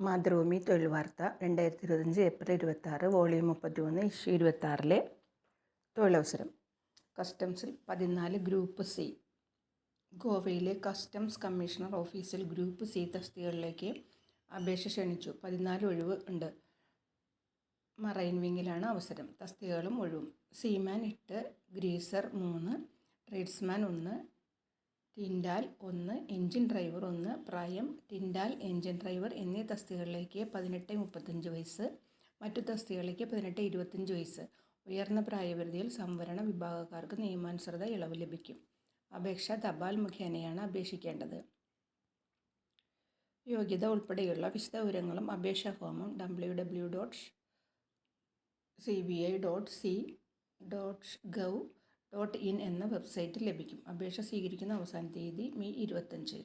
മാതൃഭൂമി തൊഴിൽ വാർത്ത രണ്ടായിരത്തി ഇരുപത്തഞ്ച് ഏപ്രിൽ ഇരുപത്താറ് വോളിയം മുപ്പത്തിമൂന്ന് ഇഷ്യൂ ഇരുപത്താറിലെ തൊഴിലവസരം. കസ്റ്റംസിൽ പതിനാല് ഗ്രൂപ്പ് സി. ഗോവയിലെ കസ്റ്റംസ് കമ്മീഷണർ ഓഫീസിൽ ഗ്രൂപ്പ് സി തസ്തികകളിലേക്ക് അപേക്ഷ ക്ഷണിച്ചു. പതിനാല് ഒഴിവ് ഉണ്ട്. മറൈൻ വിങ്ങിലാണ് അവസരം. തസ്തികകളും ഒഴിവും. സീമാൻ എട്ട് ഗ്രീസർ മൂന്ന് ട്രേഡ്സ്മാൻ ഒന്ന് ടിൻഡാൽ ഒന്ന് എൻജിൻ ഡ്രൈവർ ഒന്ന് പ്രായം ടിൻഡാൽ എൻജിൻ ഡ്രൈവർ എന്നീ തസ്തികകളിലേക്ക് പതിനെട്ട് മുപ്പത്തഞ്ച് വയസ്സ് മറ്റു തസ്തികകളിലേക്ക് പതിനെട്ട് ഇരുപത്തഞ്ച് വയസ്സ്. ഉയർന്ന പ്രായപരിധിയിൽ സംവരണ വിഭാഗക്കാർക്ക് നിയമാനുസൃത ഇളവ് ലഭിക്കും. അപേക്ഷ തപാൽ മുഖേനയാണ് അപേക്ഷിക്കേണ്ടത്. യോഗ്യത ഉൾപ്പെടെയുള്ള വിശദവിവരങ്ങളും അപേക്ഷാ ഫോമും W W dot C B I dot C dot gov dot in എന്ന വെബ്സൈറ്റിൽ ലഭിക്കും. അപേക്ഷ സ്വീകരിക്കുന്ന അവസാന തീയതി മെയ് ഇരുപത്തഞ്ച്